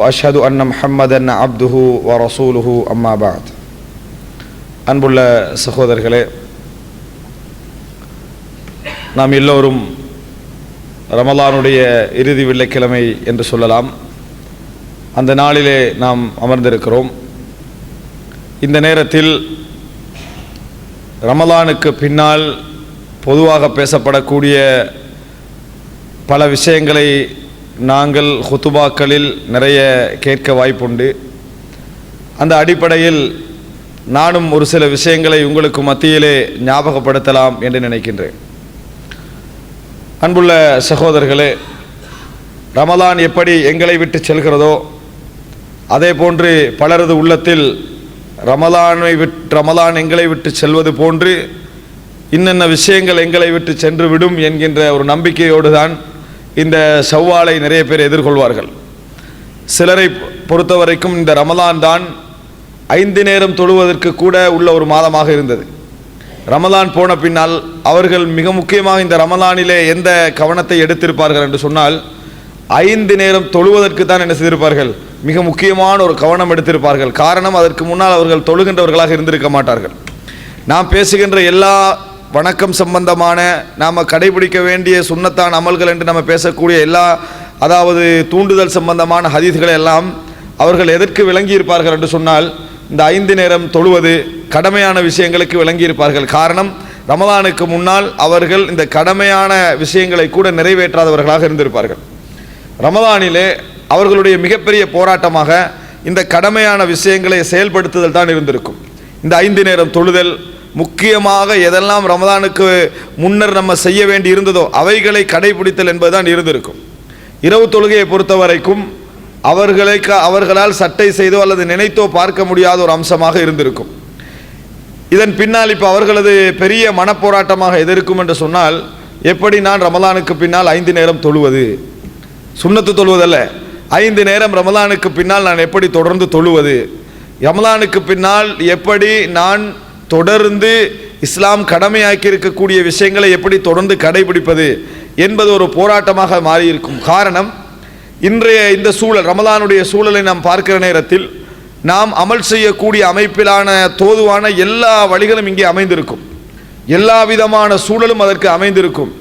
وأشهد أن محمدا عبده ورسوله أما بعد அன்புள்ள சகோதரர்களே நாம் எல்லோரும் ரமலானுடைய இறுதி வெள்ளிக்கிழமை என்று சொல்லலாம் அந்த நாளிலே நாம் அமர்ந்திருக்கிறோம் இந்த நேரத்தில் ரமலானுக்கு பின்னால் பொதுவாக பேசப்படக்கூடிய பல விஷயங்களை நாங்கள் ஹுத்துபாக்களில் நிறைய கேட்க வாய்ப்புண்டு. அந்த அடிப்படையில் நானும் ஒரு சில விஷயங்களை உங்களுக்கு மத்தியிலே ஞாபகப்படுத்தலாம் என்று நினைக்கின்றேன். அன்புள்ள சகோதரர்களே ரமலான் எப்படி எங்களை விட்டு செல்கிறதோ அதே போன்று பலரது உள்ளத்தில் ரமலானை விட் ரமலான் எங்களை விட்டு செல்வது போன்று இன்னென்ன விஷயங்கள் எங்களை விட்டு சென்று விடும் என்கின்ற ஒரு நம்பிக்கையோடு தான் இந்த செவ்வாலை நிறைய பேர் எதிர்கொள்வார்கள். சிலரை பொறுத்த வரைக்கும் இந்த ரமலான் தான் ஐந்து நேரம் தொழுவதற்கு கூட உள்ள ஒரு மாதமாக இருந்தது. ரமலான் போன பின்னால் அவர்கள் மிக முக்கியமாக இந்த ரமலானிலே எந்த கவனத்தை எடுத்திருப்பார்கள் என்று சொன்னால் ஐந்து நேரம் தொழுவதற்கு தான் என்ன செய்திருப்பார்கள்? மிக முக்கியமான ஒரு கவனம் எடுத்திருப்பார்கள். காரணம் அதற்கு முன்னால் அவர்கள் தொழுகின்றவர்களாக இருந்திருக்க மாட்டார்கள். நாம் பேசுகின்ற எல்லா வணக்கம் சம்பந்தமான நாம் கடைபிடிக்க வேண்டிய சுண்ணத்தான் அமல்கள் என்று நம்ம பேசக்கூடிய எல்லா அதாவது தூண்டுதல் சம்பந்தமான ஹதீஸ்களை எல்லாம் அவர்கள் எதற்கு விளங்கியிருப்பார்கள் என்று சொன்னால் இந்த ஐந்து நேரம் தொழுவது கடமையான விஷயங்களுக்கு விளங்கியிருப்பார்கள். காரணம் ரமலானுக்கு முன்னால் அவர்கள் இந்த கடமையான விஷயங்களை கூட நிறைவேற்றாதவர்களாக இருந்திருப்பார்கள். ரமலானிலே அவர்களுடைய மிகப்பெரிய போராட்டமாக இந்த கடமையான விஷயங்களை செயல்படுத்துதல் தான் இருந்திருக்கும். இந்த ஐந்து நேரம் தொழுதல் முக்கியமாக எதெல்லாம் ரமதானுக்கு முன்னர் நம்ம செய்ய வேண்டி இருந்ததோ அவைகளை கடைபிடித்தல் என்பதுதான் இருந்திருக்கும். இரவு தொழுகையை பொறுத்த வரைக்கும் அவர்களை அவர்களால் சட்டை செய்தோ அல்லது நினைத்தோ பார்க்க முடியாத ஒரு அம்சமாக இருந்திருக்கும். இதன் பின்னால் இப்போ அவர்களது பெரிய மனப்போராட்டமாக எது இருக்கும் என்று சொன்னால் எப்படி நான் ரமலானுக்கு பின்னால் ஐந்து நேரம் தொழுவது? சுண்ணத்து தொழுவதல்ல. ஐந்து நேரம் ரமலானுக்கு பின்னால் நான் எப்படி தொடர்ந்து தொழுவது? ரமலானுக்கு பின்னால் எப்படி நான் தொடர்ந்து இஸ்லாம் கடமையாக்கி இருக்கக்கூடிய விஷயங்களை எப்படி தொடர்ந்து கடைபிடிப்பது என்பது ஒரு போராட்டமாக மாறியிருக்கும். காரணம் இன்றைய இந்த சூழல் ரமதானுடைய சூழலை நாம் பார்க்கிற நேரத்தில் நாம் அமல் செய்யக்கூடிய அமைப்பிலான தோதுவான எல்லா வழிகளும் இங்கே அமைந்திருக்கும். எல்லா விதமான சூழலும் அதற்கு அமைந்திருக்கும்.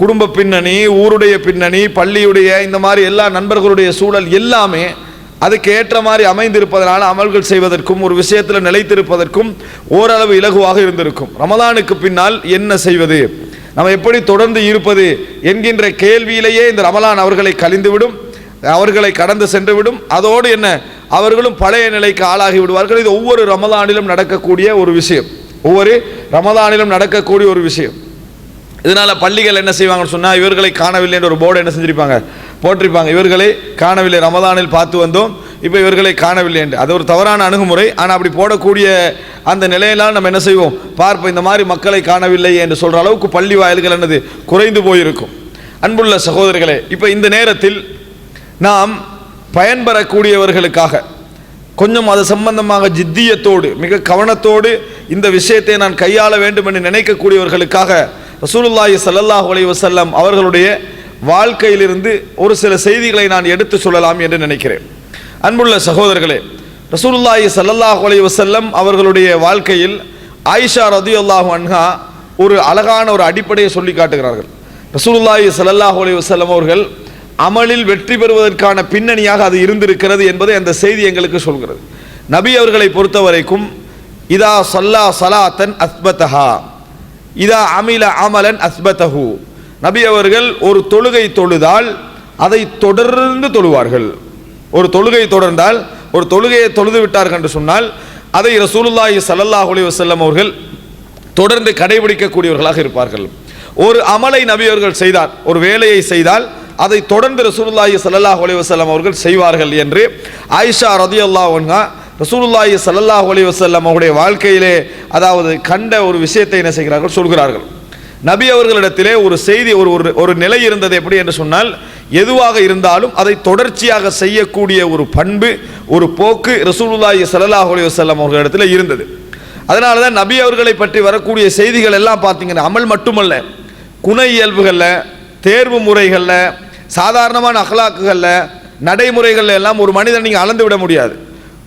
குடும்ப பின்னணி ஊருடைய பின்னணி பள்ளியுடைய இந்த மாதிரி எல்லா நண்பர்களுடைய சூழல் எல்லாமே அதுக்கு ஏற்ற மாதிரி அமைந்திருப்பதனால அமல்கள் செய்வதற்கும் ஒரு விஷயத்தில் நிலைத்திருப்பதற்கும் ஓரளவு இலகுவாக இருந்திருக்கும். ரமதானுக்கு பின்னால் என்ன செய்வது? நம்ம எப்படி தொடர்ந்து இருப்பது என்கின்ற கேள்வியிலேயே இந்த ரமலான் அவர்களை கழிந்துவிடும் அவர்களை கடந்து சென்றுவிடும். அதோடு என்ன? அவர்களும் பழைய நிலைக்கு ஆளாகி விடுவார்கள். இது ஒவ்வொரு ரமதானிலும் நடக்கக்கூடிய ஒரு விஷயம். ஒவ்வொரு ரமதானிலும் நடக்கக்கூடிய ஒரு விஷயம். இதனால் பள்ளிகள் என்ன செய்வாங்கன்னு சொன்னால் இவர்களை காணவில்லை என்ற ஒரு போர்டு என்ன செஞ்சிருப்பாங்க? போட்டிருப்பாங்க இவர்களை காணவில்லை. ரமதானில் பார்த்து வந்தோம். இப்போ இவர்களை காணவில்லை என்று. அது ஒரு தவறான அணுகுமுறை. ஆனால் அப்படி போடக்கூடிய அந்த நிலையெல்லாம் நம்ம என்ன செய்வோம்? பார்ப்போம். இந்த மாதிரி மக்களை காணவில்லை என்று சொல்கிற அளவுக்கு பள்ளி வாயில்கள் என்னது? குறைந்து போயிருக்கும். அன்புள்ள சகோதரர்களே இப்போ இந்த நேரத்தில் நாம் பயன்பெறக்கூடியவர்களுக்காக கொஞ்சம் அது சம்பந்தமாக ஜித்தியத்தோடு மிக கவனத்தோடு இந்த விஷயத்தை நான் கையாள வேண்டும் என்று நினைக்கக்கூடியவர்களுக்காக ரசூலுல்லாஹி சல்லாஹ் அலி வசல்லம் அவர்களுடைய வாழ்க்கையிலிருந்து ஒரு சில செய்திகளை நான் எடுத்து சொல்லலாம் என்று நினைக்கிறேன். அன்புள்ள சகோதரர்களே ரசூலுல்லாஹி சல்லல்லாஹு அலி வசல்லம் அவர்களுடைய வாழ்க்கையில் ஆயிஷா ரதியுல்லாஹு அன்ஹா ஒரு அழகான ஒரு அடிப்படையை சொல்லி காட்டுகிறார்கள். ரசூலுல்லாஹி சல்லல்லாஹு அலி வசல்லம் அவர்கள் அமலில் வெற்றி பெறுவதற்கான பின்னணியாக அது இருந்திருக்கிறது என்பதை அந்த செய்தி எங்களுக்கு சொல்கிறது. நபி அவர்களை பொறுத்த வரைக்கும் இதா சல்லா சலாத்தன் அஸ்பத்தஹா இதா அமில அமலன் அஸ்பத்தஹூ நபி அவர்கள் ஒரு தொழுகை தொழுதால் அதை தொடர்ந்து தொழுவார்கள். ஒரு தொழுகை தொடர்ந்தால் ஒரு தொழுகையை தொழுது விட்டார்கள் என்று சொன்னால் அதை ரசூலுல்லாஹி சல்லாஹ் அலி வசல்லம் அவர்கள் தொடர்ந்து கடைபிடிக்கக்கூடியவர்களாக இருப்பார்கள். ஒரு அமலை நபி அவர்கள் செய்தார் ஒரு வேலையை செய்தால் அதை தொடர்ந்து ரசூலுல்லாஹி சல்லாஹ் அலி வசல்லம் அவர்கள் செய்வார்கள் என்று ஆயிஷா ரதி அல்லாஹா ரசூலுல்லாஹி சல்லாஹ் அலி வசல்லம் அவருடைய வாழ்க்கையிலே அதாவது கண்ட ஒரு விஷயத்தை என்ன செய்கிறார்கள்? சொல்கிறார்கள். நபி அவர்களிடத்திலே ஒரு செய்தி ஒரு ஒரு ஒரு நிலை இருந்தது எப்படி என்று சொன்னால் எதுவாக இருந்தாலும் அதை தொடர்ச்சியாக செய்யக்கூடிய ஒரு பண்பு ஒரு போக்கு ரசூலுல்லாஹி ஸல்லல்லாஹு அலைஹி வஸல்லம் அவர்களிடத்தில் இருந்தது. அதனால தான் நபி அவர்களை பற்றி வரக்கூடிய செய்திகள் எல்லாம் பார்த்தீங்கன்னா அமல் மட்டுமல்ல குண இயல்புகளில் தேர்வு முறைகளில் சாதாரணமான அகலாக்குகளில் நடைமுறைகளில் எல்லாம் ஒரு மனிதனை நீங்கள் அளந்து விட முடியாது.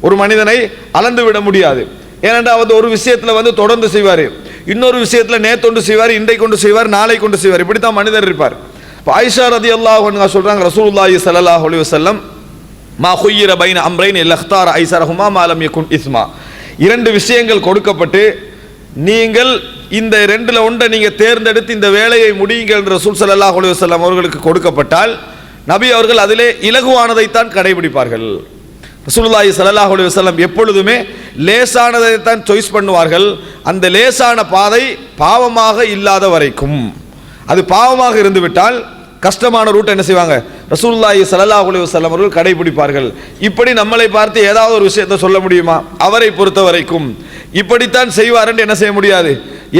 ஒரு மனிதனை அளந்து விட முடியாது. ஏனென்றால் வந்து ஒரு விஷயத்தில் வந்து தொடர்ந்து செய்வார். இன்னொரு விஷயத்தில் நேத்தொண்டு செய்வார் இன்றை கொண்டு செய்வார் நாளை கொண்டு செய்வார். இப்படி தான் மனிதர் இருப்பார். இப்போ ஆயிஷா ரதி அல்லாஹ் சொல்கிறாங்க ரசூல்லாஹி ஸல்லல்லாஹு அலைஹி வசல்லம் மா ஹுயிர பைன அம்ரைன் இல்லஹ்தார் ஐசரஹுமா மாலம் யகுன் இஸ்மா. இரண்டு விஷயங்கள் கொடுக்கப்பட்டு நீங்கள் இந்த ரெண்டில் ஒன்றை நீங்கள் தேர்ந்தெடுத்து இந்த வேலையை முடியுங்கள் என்று ரசூல் சல்லாஹ் அலி வஸல்லம் அவர்களுக்கு கொடுக்கப்பட்டால் நபி அவர்கள் அதிலே இலகுவானதைத்தான் கடைபிடிப்பார்கள். ரசூலுல்லாஹி சல்லாஹ் அலி வஸல்லம் எப்பொழுதுமே லேசானதை தான் சாய்ஸ் பண்ணுவார்கள். அந்த லேசான பாதை பாவமாக இல்லாத வரைக்கும். அது பாவமாக இருந்துவிட்டால் கஷ்டமான ரூட் என்ன செய்வாங்க? ரசூலுல்லாஹி சல்லாஹ் அலி வசல்லம் அவர்கள் கடைபிடிப்பார்கள். இப்படி நம்மளை பார்த்து ஏதாவது ஒரு விஷயத்தை சொல்ல முடியுமா? அவரை பொறுத்த வரைக்கும். இப்படித்தான் செய்வார் என்று என்ன செய்ய முடியாது?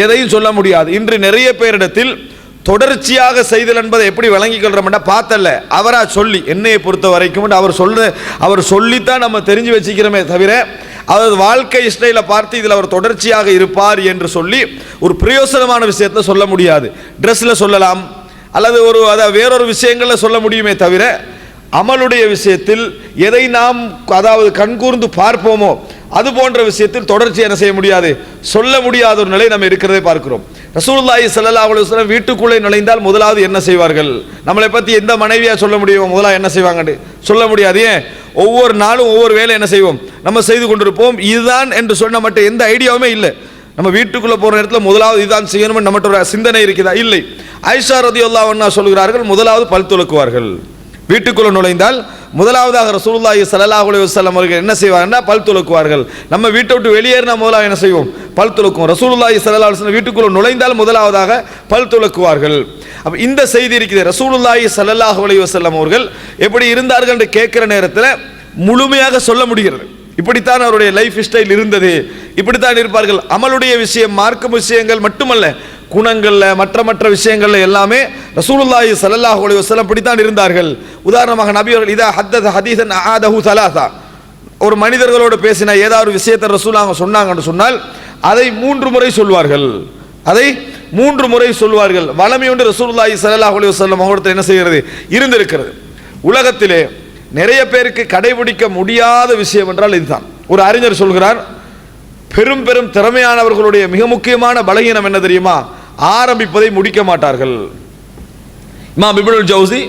எதையும் சொல்ல முடியாது. இன்று நிறைய பேரிடத்தில் தொடர்ச்சியாக செய்தல் என்பதை எப்படி விளங்கிக் கொள்றோம்னா பார்த்தல்ல. அவராக சொல்லி என்னையை பொறுத்த வரைக்கும் அவர் சொல்ற அவர் சொல்லித்தான் நம்ம தெரிஞ்சு வச்சுக்கிறோமே தவிர அவர் வாழ்க்கை ஸ்டைலை பார்த்து இதில் அவர் தொடர்ச்சியாக இருப்பார் என்று சொல்லி ஒரு பிரயோசனமான விஷயத்தை சொல்ல முடியாது. ட்ரெஸ்ஸில் சொல்லலாம் அல்லது ஒரு அதை வேறொரு விஷயங்களில் சொல்ல முடியுமே தவிர அமலுடைய விஷயத்தில் எதை நாம் அதாவது கண்கூர்ந்து பார்ப்போமோ அது போன்ற விஷயத்தில் தொடர்ச்சி என்ன செய்ய முடியாது? சொல்ல முடியாத ஒரு நிலை நம்ம இருக்கிறதை பார்க்கிறோம். ரசூலுல்லாஹி சல்லா அலைஹி வீட்டுக்குள்ளே நுழைந்தால் முதலாவது என்ன செய்வார்கள்? நம்மளை பற்றி எந்த மனைவியாக சொல்ல முடியும்? முதலாக என்ன செய்வாங்கன்னு? சொல்ல முடியாது. ஏன்? ஒவ்வொரு நாளும் ஒவ்வொரு வேலை என்ன செய்வோம்? நம்ம செய்து கொண்டிருப்போம். இதுதான் என்று சொன்ன மட்டும் எந்த ஐடியாவுமே இல்லை. நம்ம வீட்டுக்குள்ளே போகிற நேரத்தில் முதலாவது இதுதான் செய்யணும்னு நம்மகிட்ட ஒரு சிந்தனை இருக்குதா? இல்லை. ஐஷா ரதியுல்லா ஒன்னா சொல்கிறார்கள் முதலாவது பல் துலக்குவார்கள். வீட்டுக்குள்ள நுழைந்தால் முதலாவதாக ரசூல்லாஹி சல்லாஹ் அலைஹி வஸல்லம் அவர்கள் என்ன செய்வாங்கன்னா பல் துலக்குவார்கள். நம்ம வீட்டை விட்டு வெளியேறினா முதலாக என்ன செய்வோம்? பல் துலக்குவோம். ரசூலுல்லாஹி சல்லா அலுவலம் வீட்டுக்குள்ள நுழைந்தால் முதலாவதாக பல் துலக்குவார்கள். அப்போ இந்த செய்தி இருக்குது. ரசூலுல்லாஹி சல்லாஹ் அலைஹி வஸல்லம் அவர்கள் எப்படி இருந்தார்கள் என்று கேட்குற நேரத்தில் முழுமையாக சொல்ல முடிகிறது. இப்படித்தான் அவருடைய லைஃப் ஸ்டைல் இருந்தது. இப்படித்தான் இருப்பார்கள். அமலுடைய விஷயம் மார்க்க விஷயங்கள் மட்டுமல்ல குணங்களில் மற்ற மற்ற விஷயங்களில் எல்லாமே ரசூலுல்லாஹி சல்லாஹூ அலி வசலம் இப்படித்தான் இருந்தார்கள். உதாரணமாக நபி அவர்கள் இதா ஹத்தத் ஹதீசன் ஆதஹு சலாசா ஒரு மனிதர்களோடு பேசின ஏதாவது ஒரு விஷயத்தை அவங்க சொன்னாங்கன்னு சொன்னால் அதை மூன்று முறை சொல்வார்கள். அதை மூன்று முறை சொல்வார்கள். வளமை ஒன்று ரசூலுல்லாஹி சல்லாஹூ அலி வஸல்லம் அவர்களிடத்தில் என்ன செய்கிறது? இருந்திருக்கிறது. உலகத்திலே நிறைய பேருக்கு கடைபிடிக்க முடியாத விஷயம் என்றால் இதுதான். ஒரு அறிஞர் சொல்கிறார் பெரும் பெரும் திறமையானவர்களுடைய மிக முக்கியமான பலகீனம் என்ன தெரியுமா? ஆரம்பிப்பதை முடிக்க மாட்டார்கள். இமாம் இப்னுல் ஜவுசி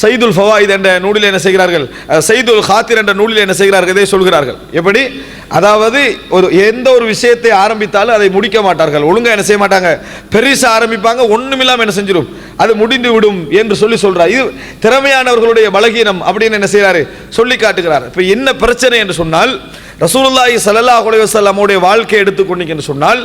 சைதுல் ஃபவாயித் என்ற நூலில் என்ன செய்கிறார்கள்? சைதுல் ஹாத்திர் என்ற நூலில் என்ன செய்கிறார்கள்? இதை சொல்கிறார்கள். எப்படி? அதாவது ஒரு எந்த ஒரு விஷயத்தை ஆரம்பித்தாலும் அதை முடிக்க மாட்டார்கள். ஒழுங்காக என்ன செய்ய மாட்டாங்க? பெரிசா ஆரம்பிப்பாங்க ஒண்ணுமில்லாம என்ன செஞ்சிடும் அது முடிந்து விடும் என்று சொல்லி சொல்கிறார் இது திறமையானவர்களுடைய பலகீனம் அப்படின்னு என்ன செய்கிறாரு சொல்லி காட்டுகிறார். இப்போ என்ன பிரச்சனை என்று சொன்னால் ரசூலுல்லாஹி ஸல்லல்லாஹு அலைஹி வஸல்லம் உடைய வாழ்க்கையை எடுத்துக்கொண்டீங்கன்னு சொன்னால்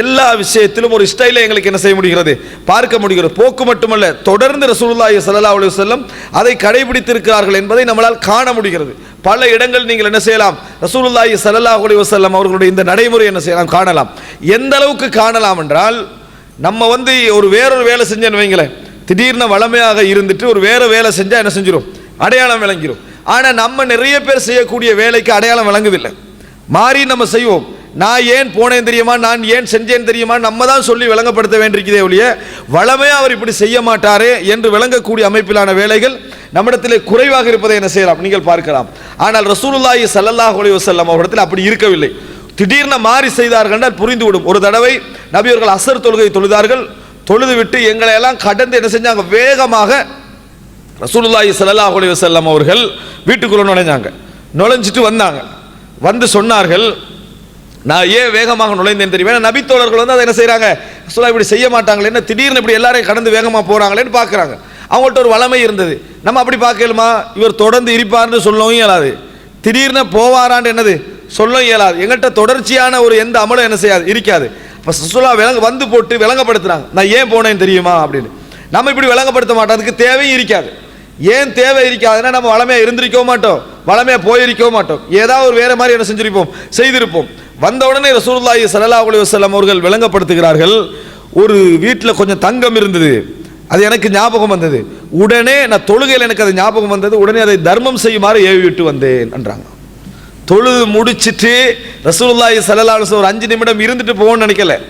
எல்லா விஷயத்திலும் ஒரு ஸ்டைலை எங்களுக்கு என்ன செய்ய முடிகிறது? பார்க்க முடிகிறது. போக்கு மட்டுமல்ல தொடர்ந்து ரசூலுல்லாஹி ஸல்லல்லாஹு அலைஹி வஸல்லம் அதை கடைபிடித்திருக்கிறார்கள் என்பதை நம்மளால் காண முடிகிறது. பல இடங்கள் நீங்கள் என்ன செய்யலாம்? ரசூலுல்லாஹி ஸல்லல்லாஹு அலைஹி வஸல்லம் அவர்களுடைய இந்த நடைமுறை என்ன செய்யலாம் காணலாம். எந்த அளவுக்கு காணலாம் என்றால் நம்ம வந்து ஒரு வேறொரு வேலை செஞ்சேன்னு வைங்களேன். திடீர்னு வளமையாக இருந்துட்டு ஒரு வேறு வேலை செஞ்சால் என்ன செஞ்சிடும் அடையாளம் விளங்கிடும் ஆனால் நம்ம நிறைய பேர் செய்யக்கூடிய வேலைக்கு அடையாளம் விளங்குதில்லை மாறி நம்ம செய்வோம். நான் ஏன் போனேன் தெரியுமா? நான் ஏன் செஞ்சேன் தெரியுமா? நம்ம தான் சொல்லி விளங்கப்படுத்த வேண்டியிருக்கிறதே ஒழிய வளமே அவர் இப்படி செய்ய மாட்டாரே என்று விளங்கக்கூடிய அமைப்பிலான வேலைகள் நம்மிடத்திலே குறைவாக இருப்பதை என்ன செய்யலாம்? நீங்கள் பார்க்கலாம். ஆனால் ரசூலுல்லாஹி ஸல்லல்லாஹு அலைஹி வஸல்லம் அவரிடத்தில் அப்படி இருக்கவில்லை. திடீர்னு மாறி செய்தார்கள் என்றால் புரிந்துவிடும். ஒரு தடவை நபியர்கள் அசர் தொழுகை தொழுதார்கள். தொழுது விட்டு எங்களை எல்லாம் கடந்து என்ன செஞ்சாங்க? வேகமாக ரசூலுல்லாஹி சல்லாஹ் அலி வசல்லம் அவர்கள் வீட்டுக்குள்ளே நுழைஞ்சாங்க. நுழைஞ்சிட்டு வந்தாங்க. வந்து சொன்னார்கள் நான் ஏன் வேகமாக நுழைந்தேன் தெரியும்? ஏன்னா நபித்தோழர்கள் வந்து அதை என்ன செய்கிறாங்க ரசூலா இப்படி செய்ய மாட்டாங்களே என்ன திடீர்னு இப்படி எல்லாரையும் கடந்து வேகமாக போகிறாங்களேன்னு பார்க்குறாங்க. அவங்கள்ட்ட ஒரு வளமை இருந்தது. நம்ம அப்படி பார்க்கலுமா இவர் தொடர்ந்து இருப்பார்னு சொல்லவும் இயலாது. திடீர்னு போவாரான்னு என்னது? சொல்லவும் இயலாது. எங்கள்கிட்ட தொடர்ச்சியான ஒரு எந்த அமலும் என்ன செய்யாது? இருக்காது. இப்போ சுசுலா விலங்கு வந்து போட்டு விளங்கப்படுத்துறாங்க. நான் ஏன் போனேன்னு தெரியுமா? அப்படின்னு. நம்ம இப்படி விளங்கப்படுத்த மாட்டோம். அதுக்கு தேவையும் இருக்காது. ஏன் தேவை இருக்காதுன்னா நம்ம வளமையாக இருந்திருக்கவும் மாட்டோம். வளமையாக போயிருக்கவும் மாட்டோம். ஏதாவது ஒரு வேறு மாதிரி என்ன செஞ்சிருப்போம்? செய்திருப்போம். வந்த உடனே ரசூலுல்லாஹி ஸல்லல்லாஹு அலைஹி வஸல்லம் அவர்கள் விளங்கப்படுத்துகிறார்கள். ஒரு வீட்டில் கொஞ்சம் தங்கம் இருந்தது. அது எனக்கு ஞாபகம் வந்தது. உடனே நான் தொழுகையில் எனக்கு அது ஞாபகம் வந்தது. உடனே அதை தர்மம் செய்யுமாறு ஏவி விட்டு வந்தேன் என்றாங்க. தொழுது முடிச்சிட்டு ரசூலுல்லாஹி சல்லா அலுவலம் ஒரு அஞ்சு நிமிடம் இருந்துட்டு போகணும்னு நினைக்கல.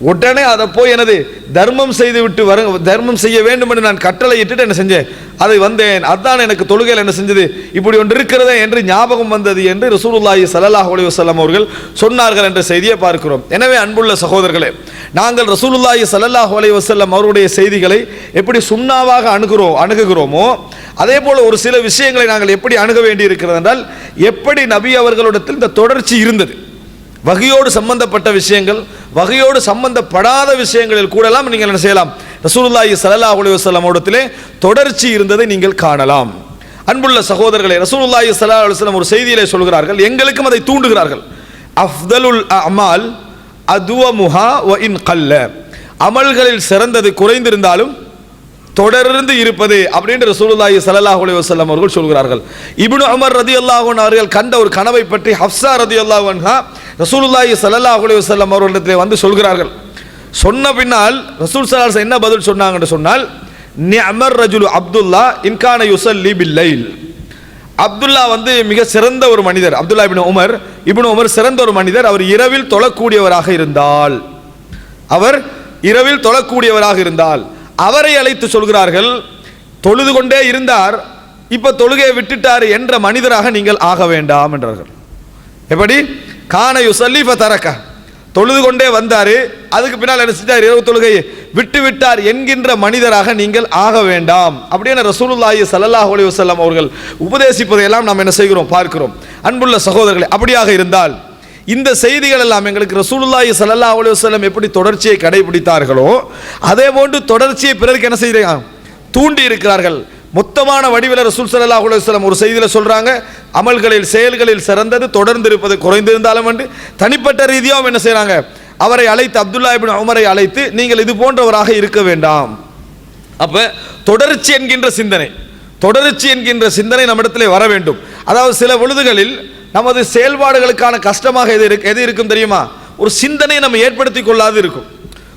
உடனே அதை போய் எனது தர்மம் செய்து விட்டு வர தர்மம் செய்ய வேண்டும் என்று நான் கட்டளை இட்டுட்டு என்ன செஞ்சேன். அதை வந்தேன். அதான் எனக்கு தொழுகையில் என்ன செஞ்சது? இப்படி ஒன்று இருக்கிறதே என்று ஞாபகம் வந்தது என்று ரசூலுல்லாஹி சல்லாஹ் அலைஹி வஸல்லம் அவர்கள் சொன்னார்கள் என்ற செய்தியை பார்க்கிறோம். எனவே அன்புள்ள சகோதரர்களே நாங்கள் ரசூலுல்லாஹி சல்லாஹ் அலைஹி வஸல்லம் அவருடைய செய்திகளை எப்படி சுண்ணாவாக அணுகிறோம் அணுகுகிறோமோ அதே போல் ஒரு சில விஷயங்களை நாங்கள் எப்படி அணுக வேண்டி இருக்கிறது என்றால் எப்படி நபி அவர்களிடத்தில் இந்த தொடர்ச்சி இருந்தது? வகையோடு சம்பந்தப்பட்ட விஷயங்கள் வகையோடு சம்பந்தப்படாத விஷயங்களில் கூடலாம். நீங்கள் என்ன செய்யலாம்? ரசூலுல்லாஹி ஸல்லல்லாஹு அலைஹி வஸல்லம் தொடர்ச்சி இருந்ததை நீங்கள் காணலாம். அன்புள்ள சகோதரர்களே ரசூலுல்லாஹி ஸல்லல்லாஹு அலுவலம் ஒரு செய்தியிலே சொல்கிறார்கள் எங்களுக்கும் அதை தூண்டுகிறார்கள். அஃதலுல் அமால் அதுவமுஹா வ இன் கல்ல. அமல்களில் சிறந்தது குறைந்திருந்தாலும் தொடர்ந்து இருப்பது அப்படின்ற ரசூலுல்லாஹி சல்லாஹ் அலி வசல்லம் அவர்கள் சொல்கிறார்கள். இப்னு அமர் ரதி அல்லாஹன் அவர்கள் கண்ட ஒரு கனவை பற்றி ஹப்சா ரதி அன்ஹா ரசூலுல்லாஹி ஸல்லல்லாஹு அலைஹி வஸல்லம் அவர்களிடத்தில் வந்து சொல்கிறார்கள். சொன்ன பின்னால் ரசூல் ஸல்லல்லாஹு என்ன பதில் சொன்னாங்கன்னு சொன்னால் நிஅமர் ரஜுலு அப்துல்லா இன்கான யுசல் பில்லைல். அப்துல்லா வந்து மிக சிறந்த ஒரு மனிதர். Abdullah ibn Umar ibn Umar சிறந்த ஒரு மனிதர். அவர் இரவில் தொழக்கூடியவராக இருந்தால். அவர் இரவில் தொழக்கூடியவராக இருந்தால். அவரை அழைத்து சொல்கிறார்கள் தொழுது கொண்டே இருந்தார் இப்போ தொழுகையை விட்டுட்டார் என்ற மனிதராக நீங்கள் ஆக வேண்டாம் என்றார்கள். எப்படி? கான யுசல்லி தரக்க தொழுது கொண்டே வந்தாரு. அதுக்கு பின்னால் என்ன செஞ்சார்? இரவு தொழுகையை விட்டு விட்டார் என்கின்ற மனிதராக நீங்கள் ஆக வேண்டாம். அப்படின்னு ரசூலுல்லாஹி சல்லாஹ் அலி வசல்லாம் அவர்கள் உபதேசிப்பதையெல்லாம் நாம் என்ன செய்கிறோம்? பார்க்கிறோம். அன்புள்ள சகோதரர்களே அப்படியாக இருந்தால் இந்த செய்திகள் எல்லாம் எங்களுக்கு ரசூலுல்லாஹி ஸல்லல்லாஹு அலி வசல்லம் எப்படி தொடர்ச்சியை கடைபிடித்தார்களோ அதே போன்று தொடர்ச்சியை பிறருக்கு என்ன செய்கிறாங்க தூண்டி இருக்கிறார்கள். மொத்தமான வடிவில் ரசூல் சல்லா அலுவலம் ஒரு செய்தியில் சொல்கிறாங்க அமல்களில் செயல்களில் சிறந்தது தொடர்ந்து இருப்பது குறைந்திருந்தாலும் வந்து தனிப்பட்ட ரீதியாகவும் என்ன செய்கிறாங்க அவரை அழைத்து அப்துல்லா இபின் உமரை அழைத்து நீங்கள் இது போன்றவராக இருக்க வேண்டாம். அப்போ தொடர்ச்சி என்கின்ற சிந்தனை தொடர்ச்சி என்கின்ற சிந்தனை நம்மிடத்தில் வர வேண்டும். அதாவது சில பொழுதுகளில் நமது செயல்பாடுகளுக்கான கஷ்டமாக எது இருக்கு எது இருக்கும் தெரியுமா? ஒரு சிந்தனை நம்ம ஏற்படுத்தி கொள்ளாது இருக்கும்.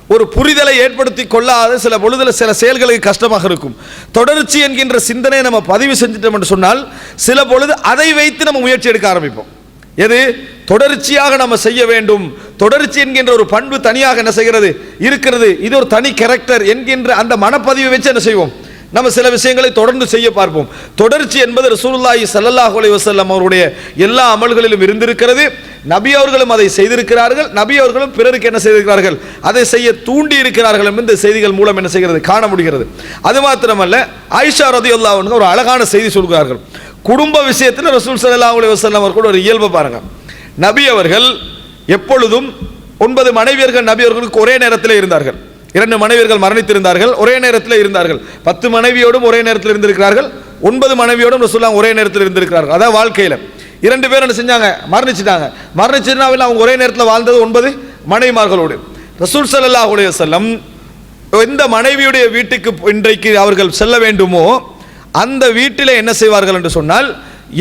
ஒரு புரிதலை ஏற்படுத்தி கொள்ளாத சில பொழுதுல சில செயல்களுக்கு கஷ்டமாக இருக்கும். தொடர்ச்சி என்கின்ற சிந்தனையை நம்ம பதிவு செஞ்சிட்டோம் என்று சொன்னால் சில பொழுது அதை வைத்து நம்ம முயற்சி எடுக்க ஆரம்பிப்போம். எது? தொடர்ச்சியாக நம்ம செய்ய வேண்டும். தொடர்ச்சி என்கின்ற ஒரு பண்பு தனியாக என்ன செய்கிறது? இருக்கிறது. இது ஒரு தனி கேரக்டர் என்கின்ற அந்த மனப்பதிவை வச்சு என்ன செய்வோம்? நம்ம சில விஷயங்களை தொடர்ந்து செய்ய பார்ப்போம். தொடர்ச்சி என்பது ரசூலுல்லாஹி ஸல்லல்லாஹு அலைஹி வஸல்லம் அவருடைய எல்லா அமல்களிலும் இருந்திருக்கிறது. நபி அவர்களும் அதை செய்திருக்கிறார்கள். நபி அவர்களும் பிறருக்கு என்ன செய்திருக்கிறார்கள்? அதை செய்ய தூண்டி இருக்கிறார்கள் என்று இந்த செய்திகள் மூலம் என்ன செய்கிறது? காண முடிகிறது. அது மாத்திரமல்ல ஆயிஷா ரதி அன்ஹா ஒரு அழகான செய்தி சொல்கிறார்கள். குடும்ப விஷயத்தில் ரசூல் சல்லா அலி வசல்லாம் அவர்கள் ஒரு இயல்பு பாருங்க. நபி அவர்கள் எப்பொழுதும் ஒன்பது மனைவியர்கள் நபி அவர்களுக்கு ஒரே நேரத்தில் இருந்தார்கள். இரண்டு மனைவியர்கள் மரணித்திருந்தார்கள் ஒரே நேரத்தில் இருந்தார்கள். பத்து மனைவியோடும் ஒரே நேரத்தில் இருந்திருக்கிறார்கள் ஒன்பது மனைவியோடும் ரசூல்லாம் ஒரே நேரத்தில் இருந்திருக்கிறார்கள். அதான் வாழ்க்கையில். இரண்டு பேர் என்ன செஞ்சாங்க? மரணிச்சிட்டாங்க. மரணிச்சிருந்தாவில் அவங்க ஒரே நேரத்தில் வாழ்ந்தது ஒன்பது மனைவிமார்களோடு. ரசூல் சல்லா அலைஹி செல்லம் எந்த மனைவியுடைய வீட்டுக்கு இன்றைக்கு அவர்கள் செல்ல வேண்டுமோ அந்த வீட்டில் என்ன செய்வார்கள் என்று சொன்னால்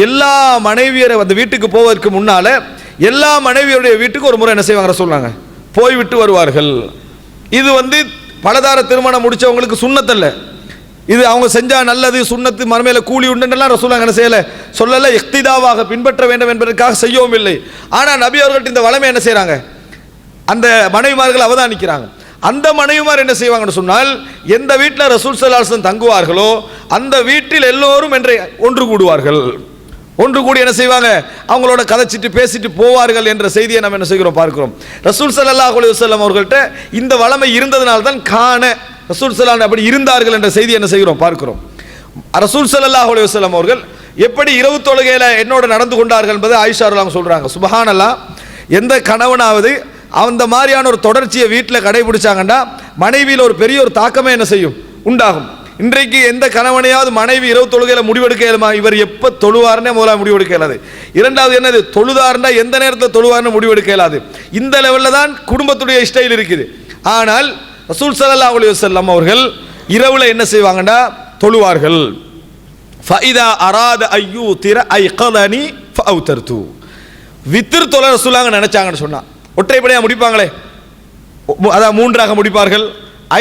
எல்லா மனைவியரை அந்த வீட்டுக்கு போவதற்கு முன்னால் எல்லா மனைவியருடைய வீட்டுக்கு ஒரு முறை என்ன செய்வாங்க சொன்னாங்க போய்விட்டு வருவார்கள். இது வந்து பலதார திருமணம் முடித்தவங்களுக்கு சுண்ணத்தல்ல. இது அவங்க செஞ்சால் நல்லது சுண்ணத்து மறுமையில் கூலி உண்டுன்னெல்லாம் ரசூலா என்ன செய்யலை. சொல்லலை இக்திதாவாக பின்பற்ற வேண்டும் என்பதற்காக செய்யவும் இல்லை. ஆனால் நபி அவர்கள்ட்ட இந்த வளமை என்ன செய்கிறாங்க அந்த மனைவிமார்கள் அவதானிக்கிறாங்க. அந்த மனைவிமார் என்ன செய்வாங்கன்னு சொன்னால் எந்த வீட்டில் ரசூல் சலாசன் தங்குவார்களோ அந்த வீட்டில் எல்லோரும் என்று ஒன்று கூடுவார்கள். ஒன்று கூடி என்ன செய்வாங்க? அவங்களோட கதைச்சிட்டு பேசிட்டு போவார்கள் என்ற செய்தியை நம்ம என்ன செய்கிறோம் பார்க்கிறோம். ரசூல் சல்லாஹ் அலைஹி வஸல்லம் அவர்கள்ட்ட இந்த வளமை இருந்ததனால தான் காண ரசூல் சலான் அப்படி இருந்தார்கள் என்ற செய்தி என்ன செய்கிறோம்? பார்க்கிறோம். ரசூல் சல்லாஹ் அலுவலம் அவர்கள் எப்படி இரவு தொழுகையில் என்னோட நடந்து கொண்டார்கள் என்பதை ஆயிஷா சொல்கிறாங்க சுபஹானல்லாம் எந்த கணவனாவது அந்த மாதிரியான ஒரு தொடர்ச்சியை வீட்டில் கடைபிடிச்சாங்கன்னா மனைவியில் ஒரு பெரிய ஒரு தாக்கமே என்ன செய்யும்? உண்டாகும். இன்றைக்கு எந்த கணவனையாவது மனைவி இரவு தொழுகையில் முடிவெடுக்க இயலுமா? இவர் எப்போ தொழுவார்னே முதல்ல முடிவெடுக்க இயலாது. இரண்டாவது என்னது? தொழுதார்னா எந்த நேரத்தில் தொழுவார்னு முடிவெடுக்க இயலாது. இந்த லெவலில் தான் குடும்பத்துடைய ஸ்டைல் இருக்குது. ஆனால் ரசூல் சல்லா அலி வஸல்லம் அவர்கள் இரவில் என்ன செய்வாங்கன்னா தொழுவார்கள். ஃபைதா அராத ஐயூ திர ஐ கதனி ஃபவுத்தர்து வித்திர் தொலை ரசூலாங்க நினச்சாங்கன்னு சொன்னா. ஒற்றைப்படையாக முடிப்பாங்களே. அதான் மூன்றாக முடிப்பார்கள்.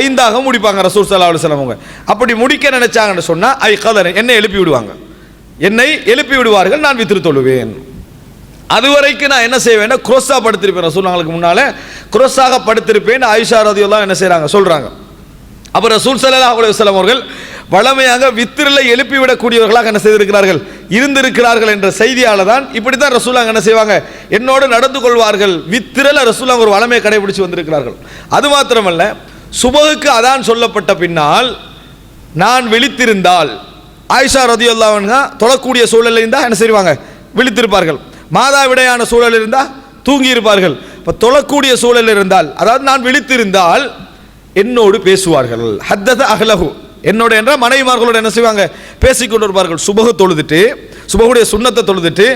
ஐந்தாக முடிப்பாங்க ரசூல் சல்லா அலுவலம் அவங்க. அப்படி முடிக்க நினைச்சாங்கன்னு சொன்னால் ஐ கதனை என்னை எழுப்பி விடுவாங்க. என்னை எழுப்பி விடுவார்கள் நான் வித்திரு தொழுவேன். அதுவரைக்கும் நான் என்ன செய்வேன் குரோஸாக படுத்திருப்பேன். ரசூலாங்களுக்கு முன்னால் குரோஸாக படுத்திருப்பேன். ஆயிஷா ரதியெல்லாம் என்ன செய்கிறாங்க சொல்கிறாங்க அப்போ ரசூல் சல்லா அலைஹி வஸல்லம் அவர்கள் வளமையாக வித்திரில் எழுப்பிவிடக்கூடியவர்களாக என்ன செய்திருக்கிறார்கள்? இருந்திருக்கிறார்கள் என்ற செய்தியால் தான் இப்படி தான் ரசூலாங்க என்ன செய்வாங்க? என்னோடு நடந்து கொள்வார்கள். வித்திரல ரசூலாங்க ஒரு வளமையை கடைபிடிச்சு வந்திருக்கிறார்கள். அது மாத்திரமல்ல சுபகுக்கு அதான் சொல்லப்பட்ட பின்னால் நான் விழித்திருந்தால் ஆயிஷா ரதியுல்லாவன்க தொழக்கூடிய சூழலையும் தான் என்ன செய்வாங்க? விழித்திருப்பார்கள். மாதாவிடையான சூழல் இருந்தால் தூங்கி இருப்பார்கள் இப்போ தொழக்கூடிய சூழல் இருந்தால் அதாவது நான் விழித்திருந்தால் என்னோடு பேசுவார்கள். ஹத்தத அகலகு என்னோட என்ற மனைவிமார்களோடு என்ன செய்வாங்க? பேசிக்கொண்டு இருப்பார்கள் சுபகு தொழுதுட்டு சுபகுடைய சுண்ணத்தை தொழுதுட்டு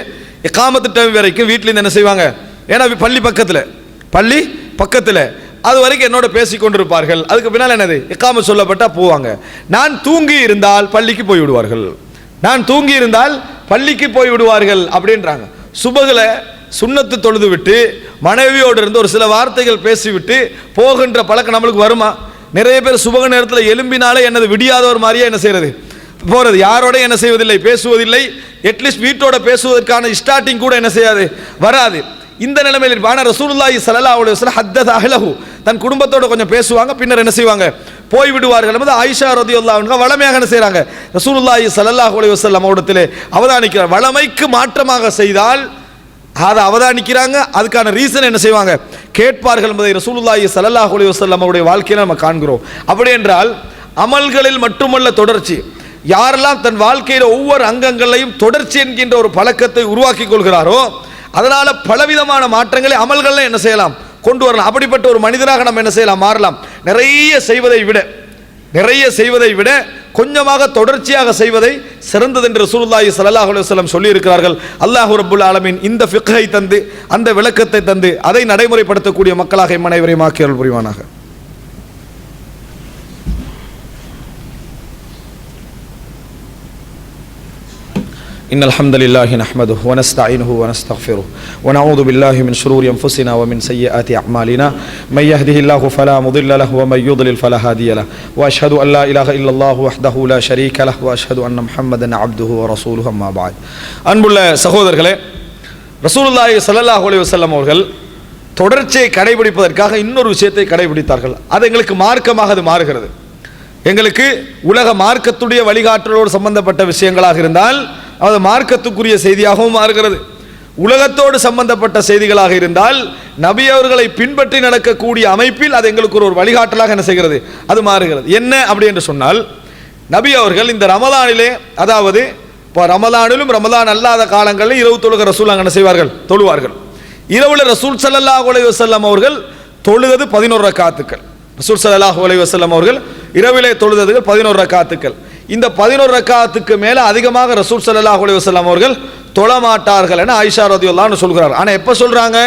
காமத்து டைம் வரைக்கும் வீட்டிலேருந்து என்ன செய்வாங்க? ஏன்னா பள்ளி பக்கத்தில் பள்ளி பக்கத்தில் அது வரைக்கும் என்னோட பேசிக்கொண்டிருப்பார்கள் அதுக்கு பின்னால் என்னது? இக்காம சொல்லப்பட்டால் போவாங்க. நான் தூங்கி இருந்தால் பள்ளிக்கு போய் விடுவார்கள் நான் தூங்கி இருந்தால் பள்ளிக்கு போய் விடுவார்கள் அப்படின்றாங்க. சுபகில் சுண்ணத்து தொழுது விட்டு மனைவியோடு இருந்து ஒரு சில வார்த்தைகள் பேசிவிட்டு போகின்ற பழக்கம் நம்மளுக்கு வருமா? நிறைய பேர் சுபக நேரத்தில் எலும்பினாலே என்னது விடியாத ஒரு மாதிரியே என்ன செய்யறது போகிறது யாரோட என்ன செய்வதில்லை? பேசுவதில்லை. அட்லீஸ்ட் வீட்டோட பேசுவதற்கான ஸ்டார்டிங் கூட என்ன செய்யாது? வராது. இந்த நிலைமையில் இருப்பாங்க ஆனால் ரசூலுல்லாஹி ஸல்லல்லாஹு அவளுடைய வஸல்லம் ஹத்தத அஹ்லஹு. தன் குடும்பத்தோட கொஞ்சம் பேசுவாங்க. பின்னர் என்ன செய்வாங்க? போய்விடுவார்கள் என்பது ஆயிஷா ரதியுல்லா அவங்க வளமையாக என்ன செய்றாங்க? ரசூலுல்லாஹி சல்லாஹ் அலைஹி வஸல்லம் அவரிடத்திலே அவதானிக்கிறார் வளமைக்கு மாற்றமாக செய்தால் அதை அவதானிக்கிறாங்க. அதுக்கான ரீசன் என்ன செய்வாங்க? கேட்பார்கள் என்பதை ரசூலுல்லாஹி சல்லாஹ் அலைஹி வஸல்லம் அவருடைய வாழ்க்கையில நம்ம காண்கிறோம். அப்படி என்றால் அமல்களில் மட்டுமல்ல தொடர்ச்சி. யாரெல்லாம் தன் வாழ்க்கையில் ஒவ்வொரு அங்கங்களையும் தொடர்ச்சி என்கின்ற ஒரு பழக்கத்தை உருவாக்கி கொள்கிறாரோ அதனால் பலவிதமான மாற்றங்களை அமல்கள்ல என்ன செய்யலாம்? கொண்டு வரலாம். அப்படிப்பட்ட ஒரு மனிதராக நம்ம என்ன செய்யலாம்? மாறலாம். நிறைய செய்வதை விட நிறைய செய்வதை விட கொஞ்சமாக தொடர்ச்சியாக செய்வதை சிறந்தது என்று ரசூலுல்லாஹி சல்லாஹ் அலுவலம் சொல்லியிருக்கிறார்கள். அல்லாஹ் இந்த ஃபிக்கை தந்து அந்த விளக்கத்தை தந்து அதை நடைமுறைப்படுத்தக்கூடிய மக்களாக இம்மனைவரையும் அனைவரையும் புரிவானாக. إن الحمد لله نحمده ونستعينه ونستغفره ونعوذ بالله من شرور أنفسنا ومن سيئات أعمالنا من يهده الله فلا مضل له ومن يضلل فلا هادي له وأشهد أن لا إله إلا الله وحده لا شريك له وأشهد أن محمدا عبده ورسوله أما بعد அன்புள்ள சகோதரர்களே ரசூலுல்லாஹி ஸல்லல்லாஹு அலைஹி வஸல்லம் அவர்கள் தொடர்ச்சியை கடைபிடிப்பதற்காக இன்னொரு விஷயத்தை கடைபிடித்தார்கள் அது எங்களுக்கு மார்க்கமாக அது மாறுகிறது எங்களுக்கு உலக மார்க்கத்துடைய வழிகாட்டலோடு சம்பந்தப்பட்ட விஷயங்களாக இருந்தால் அது மார்க்கத்துக்குரிய செய்தியாகவும் மாறுகிறது. உலகத்தோடு சம்பந்தப்பட்ட செய்திகளாக இருந்தால் நபி அவர்களை பின்பற்றி நடக்கக்கூடிய அமைப்பில் அது எங்களுக்கு ஒரு ஒரு வழிகாட்டலாக என்ன செய்கிறது? அது மாறுகிறது. என்ன அப்படி என்று சொன்னால் நபி அவர்கள் இந்த ரமலானிலே அதாவது இப்போ ரமலானிலும் ரமலான் அல்லாத காலங்களில் இரவு தொழுக ரசூல் என்ன செய்வார்கள்? தொழுவார்கள். இரவுல ரசூல் ஸல்லல்லாஹு உலக வசல்லம் அவர்கள் தொழுவது பதினோரு காத்துக்கள் ரசூல் சல்லாஹ் உலக வசல்லம் அவர்கள் இரவிலே தொழுதது பதினோரு காத்துக்கள் இந்த பதினோரு ரக்காத்துக்கு மேலே அதிகமாக ரசூல் சல்லாஹ் அலைஹி அவர்கள் தொழமாட்டார்கள் என ஆயிஷா ரதியுல்லான்னு சொல்கிறார். ஆனால் எப்போ சொல்கிறாங்க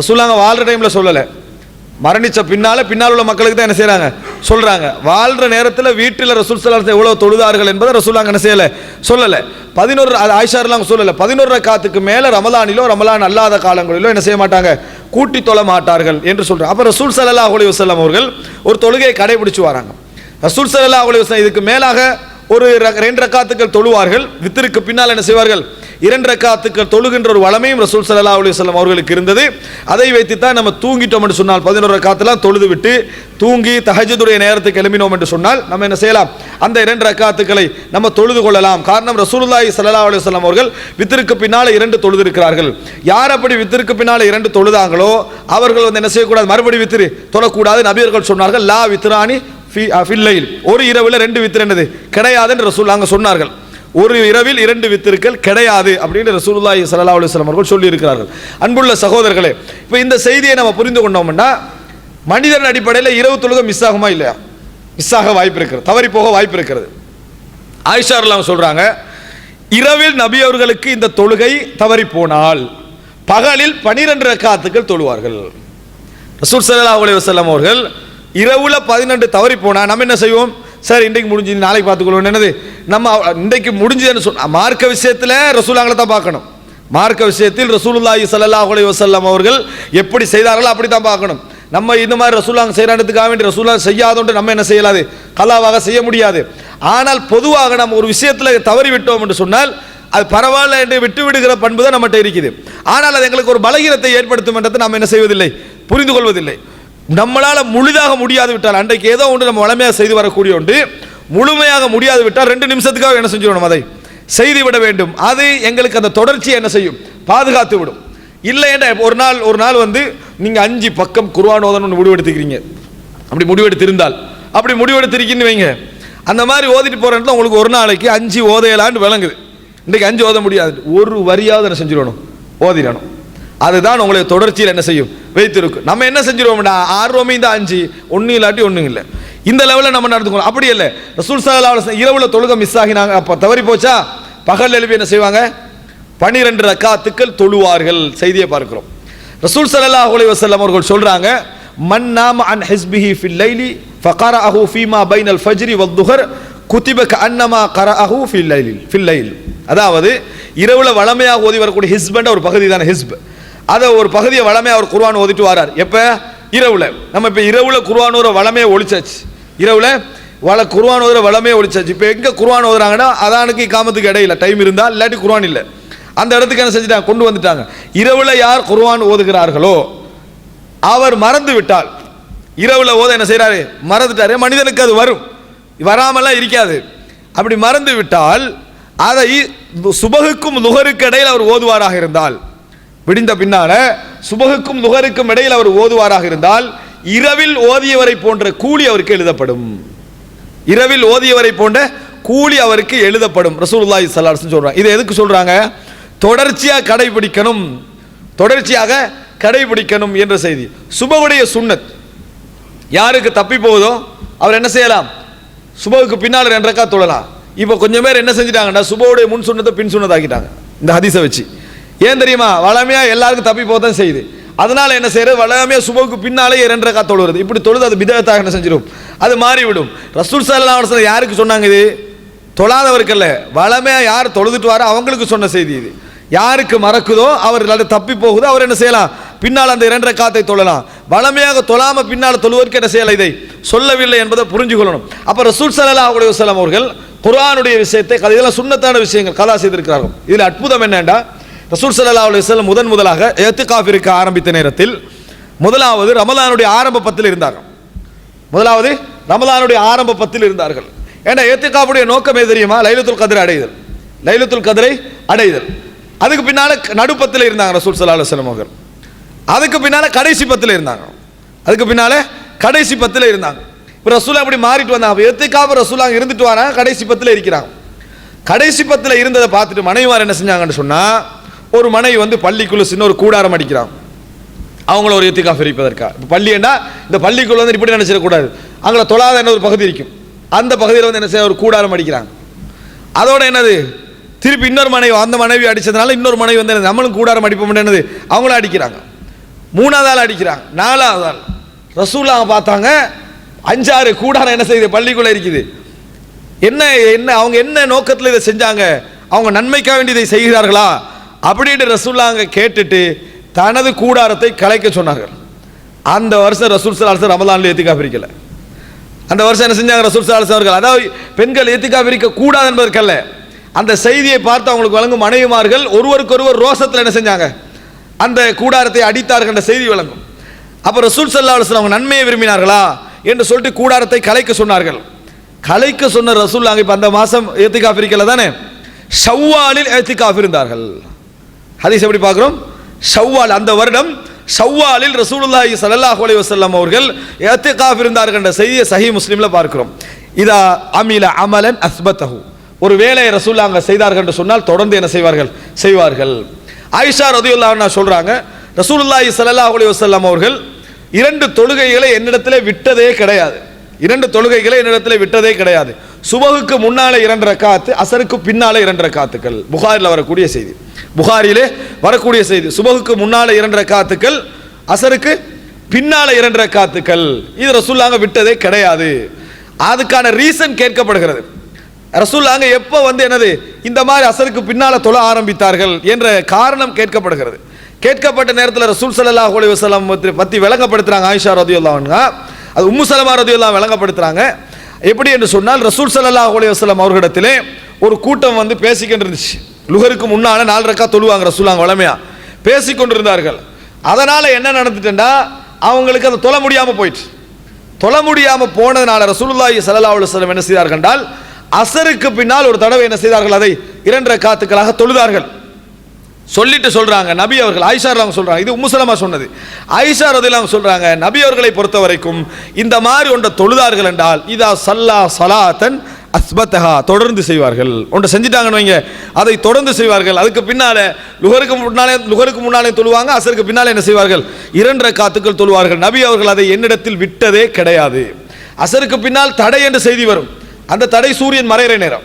ரசூல்லாங்க வாழ்கிற டைமில் சொல்லலை. மரணிச்ச பின்னால பின்னால் உள்ள மக்களுக்கு தான் என்ன செய்கிறாங்க சொல்கிறாங்க வாழ்கிற நேரத்தில் வீட்டில் ரசூல் சலாஸ் எவ்வளோ தொழுதார்கள் என்பதை ரசூலாங்க என்ன செய்யலை? சொல்லலை. பதினோரு அது சொல்லலை. பதினோரு ரக்காத்துக்கு மேலே ரமலானிலோ ரமலான் அல்லாத காலங்களிலோ என்ன செய்ய மாட்டாங்க? கூட்டி தொழ மாட்டார்கள் என்று சொல்கிறாங்க அப்போ ரசூல் ஸல்லல்லாஹு அலி வசல்லாம் அவர்கள் ஒரு தொழுகையை கடைபிடிச்சு வராங்க. ரசூல் சல்லா அலி இதுக்கு மேலாக ஒரு ரெண்டு ரக்காத்துக்கள் தொழுவார்கள். வித்திருக்கு பின்னால் என்ன செய்வார்கள்? இரண்டு ரக்காத்துக்கள் தொழுகின்ற ஒரு வளமையும் ரசூல் சல்லா அலி வஸல்லம் அவர்களுக்கு இருந்தது. அதை வைத்து தான் நம்ம தூங்கிட்டோம் என்று சொன்னால் பதினோரு ரக்காத்தெல்லாம் தொழுது விட்டு தூங்கி தஹஜ்ஜுடைய நேரத்துக்கு கிளம்பினோம் என்று சொன்னால் நம்ம என்ன செய்யலாம்? அந்த இரண்டு ரக்காத்துக்களை நம்ம தொழுது கொள்ளலாம். காரணம் ரசூலுல்லாஹி சல்லா அலி வஸல்லம் அவர்கள் வித்திற்கு பின்னால் இரண்டு தொழுது இருக்கிறார்கள் யார் அப்படி வித்திருக்கு பின்னால் இரண்டு தொழுதாங்களோ அவர்கள் வந்து என்ன செய்யக்கூடாது? மறுபடி வித்திரு தொழக்கூடாது நபியர்கள் சொன்னார்கள் லா வித்ரானி ஃபி ah, ஒரு இரவில் ரெண்டு வித்திரு என்னது? கிடையாதுன்னு ரசூல் அங்கே சொன்னார்கள். ஒரு இரவில் இரண்டு வித்திருக்கள் கிடையாது அப்படின்னு ரசூலுல்லாஹி சல்லா அலைஹி அவர்கள் சொல்லியிருக்கிறார்கள். அன்புள்ள சகோதரர்களே இப்போ இந்த செய்தியை நம்ம புரிந்து கொண்டோம்னா மனிதன் அடிப்படையில் இரவு தொழுகை மிஸ் ஆகுமா இல்லையா? மிஸ் ஆக வாய்ப்பு இருக்கிறது. தவறி போக வாய்ப்பு இருக்கிறது. ஆயிஷா எல்லாம் சொல்றாங்க இரவில் நபி அவர்களுக்கு இந்த தொழுகை தவறி போனால் பகலில் பனிரெண்டு ரக்காத்துக்கள் தொழுவார்கள். ரசூல் சல்லா அலைஹி வஸல்லம் அவர்கள் இரவுல பதினெண்டு தவறி போனால் நம்ம என்ன செய்வோம்? சார் இன்றைக்கு முடிஞ்சு நாளைக்கு பார்த்துக்கொள்வோம். என்னது? நம்ம இன்றைக்கு முடிஞ்சதுன்னு சொன்ன மார்க்க விஷயத்தில் ரசூலாங்களை தான் பார்க்கணும். மார்க்க விஷயத்தில் ரசூலுல்லாஹி ஸல்லல்லாஹு அலைஹி வசல்லாம் அவர்கள் எப்படி செய்தார்களோ அப்படி தான் பார்க்கணும். நம்ம இந்த மாதிரி ரசூலாங்க செய்கிறான்றதுக்காக வேண்டி ரசூலா செய்யாதோண்டு நம்ம என்ன செய்யலாது? கலாவாக செய்ய முடியாது. ஆனால் பொதுவாக நம்ம ஒரு விஷயத்தில் தவறி விட்டோம் என்று சொன்னால் அது பரவாயில்ல என்று விட்டு விடுகிற பண்பு தான் நம்மகிட்ட இருக்குது. ஆனால் அது எங்களுக்கு ஒரு பலகீனத்தை ஏற்படுத்தும் என்றதை நாம் என்ன செய்வதில்லை? புரிந்து கொள்வதில்லை. நம்மளால் முழுதாக முடியாது விட்டால் அன்றைக்கு ஏதோ ஒன்று நம்ம வளமையாக செய்து வரக்கூடிய ஒன்று முழுமையாக முடியாது விட்டால் ரெண்டு நிமிஷத்துக்காக என்ன செஞ்சிடணும் அதை? செய்து விட வேண்டும். அது எங்களுக்கு அந்த தொடர்ச்சியை என்ன செய்யும்? பாதுகாத்து விடும். இல்லை என்ற ஒரு நாள் ஒரு நாள் வந்து நீங்கள் அஞ்சு பக்கம் குருவானோதன் ஒன்று முடிவெடுத்துக்கிறீங்க அப்படி முடிவெடுத்திருந்தால் அப்படி முடிவெடுத்திருக்கீங்கன்னு வைங்க. அந்த மாதிரி ஓதிட்டு போறேன் உங்களுக்கு ஒரு நாளைக்கு அஞ்சு ஓதையலான்னு விளங்குது. இன்றைக்கு அஞ்சு ஓத முடியாது. ஒரு வரியாவது என்ன செஞ்சிடணும்? ஓதிடணும். அதுதான் உங்களை தொடர்ச்சியில் என்ன செய்யும்? வைத்திருக்கும். நம்ம என்ன செஞ்சிருவோம்டா? ஆர்வமே இந்த அஞ்சு. ஒன்றும் இல்லாட்டி ஒன்றும் இல்லை. இந்த லெவலில் நம்ம நடந்துக்கணும். அப்படி இல்லை. ரசூல் சல்லா இரவுல தொழுக மிஸ் ஆகினாங்க. அப்போ தவறி போச்சா? பகல் எழுப்பி என்ன செய்வாங்க? பனிரெண்டு ரக்காத்துக்கள் தொழுவார்கள். செய்தியை பார்க்கிறோம். ரசூல் சல்லா அலி வசல்லம் அவர்கள் சொல்கிறாங்க மன் நாம அன் ஹிஸ்பிஹி ஃபில் லைலி ஃபகரஅஹு ஃபீமா பைனல் ஃபஜ்ரி வத்துஹர் அன்னமா கர அஹு ஃபில் லைலி. ஃபில் லைல். அதாவது இரவுல வளமையாக ஓதி வரக்கூடிய ஹிஸ்பன்ற ஒரு பகுதி தானே ஹிஸ்ப். அதை ஒரு பகுதியை வளமே அவர் குர்வான் ஓதிட்டு வரார். எப்போ? இரவில். நம்ம இப்போ இரவில் குர்வான் ஓதுற வளமே ஒழிச்சாச்சு. இரவில் வள குர்வான் ஓதுற வளமே ஒழிச்சாச்சு. இப்போ எங்கே குர்வான் ஓதுறாங்கன்னா அதானுக்கு காமத்துக்கு இடையில. டைம் இருந்தால் இல்லாட்டி குர்வான் இல்லை. அந்த இடத்துக்கு என்ன செஞ்சுட்டாங்க? கொண்டு வந்துட்டாங்க. இரவில் யார் குர்வான் ஓதுகிறார்களோ அவர் மறந்து விட்டால் இரவில் ஓத என்ன செய்கிறாரு மறந்துட்டாரு. மனிதனுக்கு அது வரும். வராமலாம் இருக்காது. அப்படி மறந்து விட்டால் அதை சுபகுக்கும் நுகருக்கு இடையில் அவர் ஓதுவாராக இருந்தால் விடிந்த பின்னால சுபகுக்கும் நுகருக்கும் இடையில் அவர் ஓதுவாராக இருந்தால் இரவில் ஓதியவரை போன்ற கூலி அவருக்கு எழுதப்படும். இரவில் ஓதியவரை போன்ற கூலி அவருக்கு எழுதப்படும். ரசூலுல்லாஹி ஸல்லல்லாஹு அலைஹி சொல்றாங்க. இது எதுக்கு சொல்றாங்க? தொடர்ச்சியாக கடைபிடிக்கணும். தொடர்ச்சியாக கடைபிடிக்கணும் என்ற செய்தி. சுபவுடைய சுன்னத் யாருக்கு தப்பி போகுதோ அவர் என்ன செய்யலாம்? சுபவுக்கு பின்னால் ரெண்டரைக்கா தொழலாம். இப்போ கொஞ்சம் பேர் என்ன செஞ்சிட்டாங்கன்னா சுபவுடைய முன் சுண்ணத்தை பின் சுண்ணத்தாக்கிட்டாங்க. இந்த ஹதீஸை வச்சு. ஏன் தெரியுமா? வளமையா எல்லாருக்கும் தப்பி போக தான் செய்யுது. அதனால என்ன செய்யறது? வளமையாக சுபவுக்கு பின்னாலே ரெண்டு ரக்கா தொழுவது இப்படி தொழுது அது விதத்தாக என்ன செஞ்சிடும் அது மாறிவிடும். ரசூல் சல்லா யாருக்கு சொன்னாங்க இது? தொழாதவருக்கல்ல வளமையாக யார் தொழுதுட்டு வாரோ அவங்களுக்கு சொன்ன செய்தி இது. யாருக்கு மறக்குதோ அவர் இல்லாட்டி தப்பி போகுதோ அவர் என்ன செய்யலாம்? பின்னால் அந்த இரண்டரை காத்தை தொழலாம். வளமையாக தொழாம பின்னால் தொழுவதற்கு என்ன செய்யலாம் இதை? சொல்லவில்லை என்பதை புரிஞ்சு கொள்ளணும். அப்போ ரசூல் சல்லா அலைஹி வஸல்லம் அவர்கள் குரானுடைய விஷயத்தை கதை- இதெல்லாம் சுண்ணத்தான விஷயங்கள் கதா செய்திருக்கிறார்கள். இதில் அற்புதம் என்னண்டா? ரசூல் சல்லா அலுவலம் முதன் முதலாக ஏத்துகாஃப் ஆரம்பித்த நேரத்தில் முதலாவது ரமலானுடைய ஆரம்ப பத்தில் இருந்தார்கள் முதலாவது ரமலானுடைய ஆரம்ப பத்தில் இருந்தார்கள். ஏன்னா ஏத்திகாவுடைய நோக்கம் எது தெரியுமா? லைலத்துல் கதிரை அடைதல். லைலத்துல் கதிரை அடைதல். அதுக்கு பின்னால் நடுப்பத்தில் இருந்தாங்க ரசூல் சல்லா அலுவலம் அவர்கள். அதுக்கு பின்னால் கடைசி பத்தில் இருந்தாங்க. அதுக்கு பின்னால் கடைசி பத்தில் இருந்தாங்க. இப்போ ரசூலா அப்படி மாறிட்டு வந்தாங்க. ஏத்திகாப ரசூலா இருந்துட்டு வராங்க கடைசி பத்தில் இருக்கிறாங்க. கடைசி பத்தில் இருந்ததை பார்த்துட்டு மனைவிமார் என்ன செஞ்சாங்கன்னு சொன்னால் ஒரு மனைவி வந்து பள்ளிக்குள்ள சின்ன ஒரு கூடாரம் அடிக்கிறான். அவங்கள ஒரு எத்திகா பிரிப்பதற்கா இப்போ பள்ளின்னா இந்த பள்ளிக்குள்ள வந்து இப்படி நினைச்சிடக்கூடாது அங்கே தொழாத என்ன ஒரு பகுதி இருக்கும். அந்த பகுதியில் வந்து என்ன செய்ய? ஒரு கூடாரம் அடிக்கிறாங்க அதோட என்னது? திருப்பி இன்னொரு மனைவி அந்த மனைவி அடித்ததுனால இன்னொரு மனைவி வந்து என்னது, நம்மளும் கூடாரம் அடிப்போம் என்னது? அவங்களும் அடிக்கிறாங்க. மூணாவது ஆள் அடிக்கிறாங்க. நாலாவது ஆள். ரசூலா பார்த்தாங்க அஞ்சாறு கூடாரம் என்ன செய்யுது? பள்ளிக்குள்ளே இருக்குது. என்ன என்ன அவங்க என்ன நோக்கத்தில் இதை செஞ்சாங்க? அவங்க நன்மைக்காக வேண்டி இதை செய்கிறார்களா? அப்படின்னு ரசூல்லா அங்கே கேட்டுட்டு தனது கூடாரத்தை கலைக்க சொன்னார்கள். அந்த வருஷம் ரசூல் சலாசர் ரமலான்ல ஏத்திக்கா பிரிக்கல. அந்த வருஷம் என்ன செஞ்சாங்க ரசூல் சலாசர் அவர்கள்? அதாவது பெண்கள் ஏத்திக்கா பிரிக்க கூடாது என்பதற்கல்ல அந்த செய்தியை பார்த்து அவங்களுக்கு வழங்கும் மனைவிமார்கள் ஒருவருக்கொருவர் ரோசத்தில் என்ன செஞ்சாங்க? அந்த கூடாரத்தை அடித்தார்கள் என்ற செய்தி வழங்கும். அப்போ ரசூல் சல்லா அலுவலம் அவங்க நன்மையை விரும்பினார்களா என்று சொல்லிட்டு கூடாரத்தை கலைக்க சொன்னார்கள். கலைக்க சொன்ன ரசூல் அங்கே இப்போ அந்த மாதம் ஏத்திகாஃப் இருக்கல தானே? ஷவ்வாலில் ஏத்திகாஃப் இருந்தார்கள் ஹதீஸ் எப்படி பார்க்கிறோம்? ஷவ்வால் அந்த வருடம் ஷவ்வாலில் ரசூலுல்லாஹி சல்லாஹ் அலி வஸல்லம் அவர்கள் எத்திகாஃப் இருந்தார்கள் என்ற செய்தியை சஹி முஸ்லீமில் பார்க்கிறோம். இதா அமில அமலன் அஸ்பத்தஹு. ஒரு வேலையை ரசூல்லா அங்கே செய்தார்கள் என்று சொன்னால் தொடர்ந்து என்ன செய்வார்கள்? செய்வார்கள். ஆயிஷா ரதியுல்லா சொல்கிறாங்க ரசூலுல்லாஹி சல்லாஹ் அலி வஸல்லம் அவர்கள் இரண்டு தொழுகைகளை என்னிடத்தில் விட்டதே கிடையாது. இரண்டு தொழுகைகளை என்னிடத்தில் விட்டதே கிடையாது. சுபகுக்கு முன்னாலே இரண்டு ரக்காத்து அசருக்கு பின்னாலே இரண்டு ரக்காத்துக்கள். புகாரில் வரக்கூடிய செய்தி. புகாரிலே வரக்கூடிய செய்தி. சுபகுக்கு முன்னாலே இரண்டு ரக்காத்துக்கள் அசருக்கு பின்னாலே இரண்டு ரக்காத்துக்கள். இது ரசூல்லாங்க விட்டதே கிடையாது. அதுக்கான ரீசன் கேட்கப்படுகிறது. ரசூல்லாங்க எப்போ வந்து என்னது இந்த மாதிரி அசருக்கு பின்னால் தொழ ஆரம்பித்தார்கள் என்ற காரணம் கேட்கப்படுகிறது. கேட்கப்பட்ட நேரத்தில் ரசூல் சல்லா அலைஹி வஸல்லம் பற்றி விளங்கப்படுத்துகிறாங்க ஆயிஷா ரதியுல்லாங்க அது உம்மு சலமா ரதியுல்லாம் எப்படி என்று சொன்னால் ரசூல் சல்லா அலைஹி வஸல்லம் அவர்களிடத்திலே ஒரு கூட்டம் வந்து பேசிக்கிட்டு இருந்துச்சு லுகருக்கு முன்னால் நாலு ரக்கா தொழுவாங்க ரசூலாங்க வளமையா. பேசிக்கொண்டிருந்தார்கள். அதனால் என்ன நடந்துட்டுன்னா அவங்களுக்கு அதை தொலை முடியாமல் போயிடுச்சு தொலை முடியாமல் போனதுனால ரசூலுல்லாஹி சல்லா அலுவலம் என்ன செய்தார்கள் என்றால் அசருக்கு பின்னால் ஒரு தடவை என்ன செய்தார்கள் அதை இரண்டரை காத்துக்களாக தொழுதார்கள். சொல்லிட்டு சொல்றாங்க நபி அவர்கள் ஆயிஷா அவங்க சொல்றாங்க. இது உம்முசலமா சொன்னது. ஐஷார் அதில் அவங்க சொல்றாங்க நபி அவர்களை பொறுத்த வரைக்கும் இந்த மாதிரி ஒன்றை தொழுதார்கள் என்றால் இதா சல்லா சலாத்தன் அஸ்பத்தஹா தொடர்ந்து செய்வார்கள். ஒன்றை செஞ்சிட்டாங்கன்னு வைங்க அதை தொடர்ந்து செய்வார்கள். அதுக்கு பின்னாலே லுகருக்கு முன்னாலே லுகருக்கு முன்னாலே தொழுவாங்க அசருக்கு பின்னாலே என்ன செய்வார்கள்? இரண்டரை காத்துக்கள் தொழுவார்கள். நபி அவர்கள் அதை என்னிடத்தில் விட்டதே கிடையாது. அசருக்கு பின்னால் தடை என்று செய்தி வரும். அந்த தடை சூரியன் மறைகிற நேரம்.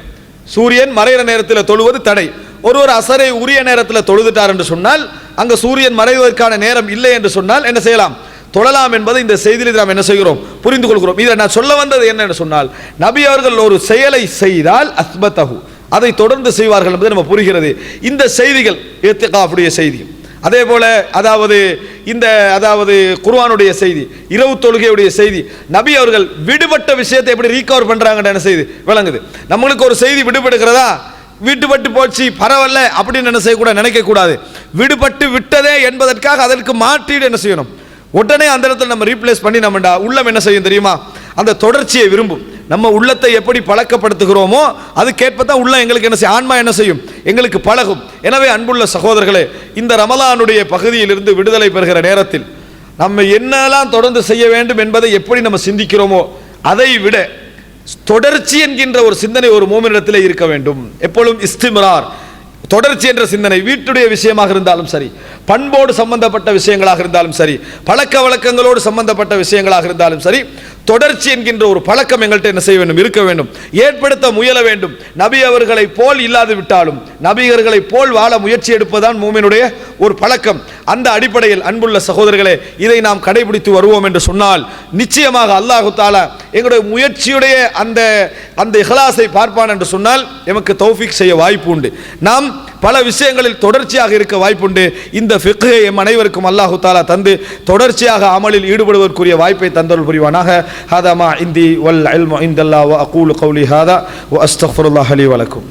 சூரியன் மறைகிற நேரத்தில் தொழுவது தடை. ஒருவர் அசரை உரிய நேரத்தில் தொழுதுட்டார் என்று சொன்னால் அங்கே சூரியன் மறைவதற்கான நேரம் இல்லை என்று சொன்னால் என்ன செய்யலாம்? தொழலாம் என்பதை இந்த செய்தியில் நாம் என்ன செய்கிறோம்? புரிந்து கொள்கிறோம். இதை நான் சொல்ல வந்தது என்ன சொன்னால் நபி அவர்கள் ஒரு செயலை செய்தால் அஸ்பத்தஹு அதை தொடர்ந்து செய்வார்கள் என்பது நம்ம புரிகிறது. இந்த செய்திகள் இத்திகாஃபுடைய செய்தி அதே போல அதாவது இந்த அதாவது குர்வானுடைய செய்தி இரவு தொழுகையுடைய செய்தி நபி அவர்கள் விடுபட்ட விஷயத்தை எப்படி ரீகவர் பண்ணுறாங்கன்னு என்ன செய்தி? விளங்குது. நம்மளுக்கு ஒரு செய்தி விடுபடுகிறதா? விடுபட்டு போச்சு பரவாயில்ல அப்படின்னு என்ன செய்யக்கூட நினைக்க கூடாது. விடுபட்டு விட்டதே என்பதற்காக அதற்கு மாற்றீடு என்ன செய்யணும்? உடனே அந்த இடத்துல நம்ம ரீப்ளேஸ் பண்ணி நம்மடா உள்ளம் என்ன செய்யும் தெரியுமா? அந்த தொடர்ச்சியை விரும்பும். நம்ம உள்ளத்தை எப்படி பழக்கப்படுத்துகிறோமோ அது கேட்பதான் உள்ள எங்களுக்கு என்ன செய்யும்? ஆன்மா என்ன செய்யும்? எங்களுக்கு பழகும். எனவே அன்புள்ள சகோதரர்களே இந்த ரமலானுடைய பகுதியிலிருந்து விடுதலை பெறுகிற நேரத்தில் நம்ம என்னெல்லாம் தொடர்ந்து செய்ய வேண்டும் என்பதை எப்படி நம்ம சிந்திக்கிறோமோ அதை விட தொடர்ச்சி என்கின்ற ஒரு சிந்தனை ஒரு மோமினிடத்தில் இருக்க வேண்டும். எப்பொழுதும் இஸ்திமரார் தொடர்ச்சி என்ற சிந்தனை வீட்டுடைய விஷயமாக இருந்தாலும் சரி பண்போடு சம்பந்தப்பட்ட விஷயங்களாக இருந்தாலும் சரி பழக்க வழக்கங்களோடு சம்பந்தப்பட்ட விஷயங்களாக இருந்தாலும் சரி தொடர்ச்சி என்கின்ற ஒரு பழக்கம் எங்கள்கிட்ட என்ன செய்ய வேண்டும்? இருக்க வேண்டும். ஏற்படுத்த முயல வேண்டும். நபி அவர்களை போல் இல்லாது விட்டாலும் நபிகர்களை போல் வாழ முயற்சி எடுப்பதுதான் மூமினுடைய ஒரு பழக்கம். அந்த அடிப்படையில் அன்புள்ள சகோதரர்களே இதை நாம் கடைபிடித்து வருவோம் என்று சொன்னால் நிச்சயமாக அல்லாஹு தாலா எங்களுடைய முயற்சியுடைய அந்த அந்த இஹலாசை பார்ப்பான் என்று சொன்னால் எமக்கு தௌஃபிக் செய்ய வாய்ப்பு உண்டு. நாம் பல விஷயங்களில் தொடர்ச்சியாக இருக்க வாய்ப்புண்டு இந்த ஃபிக்ஹை எம் அனைவருக்கும் அல்லாஹு தாலா தந்து தொடர்ச்சியாக அமலில் ஈடுபடுவதற்குரிய வாய்ப்பை தந்தருள் புரிவானாக. هذا ما عندي والعلم عند الله وأقول قولي هذا وأستغفر الله لي ولكم.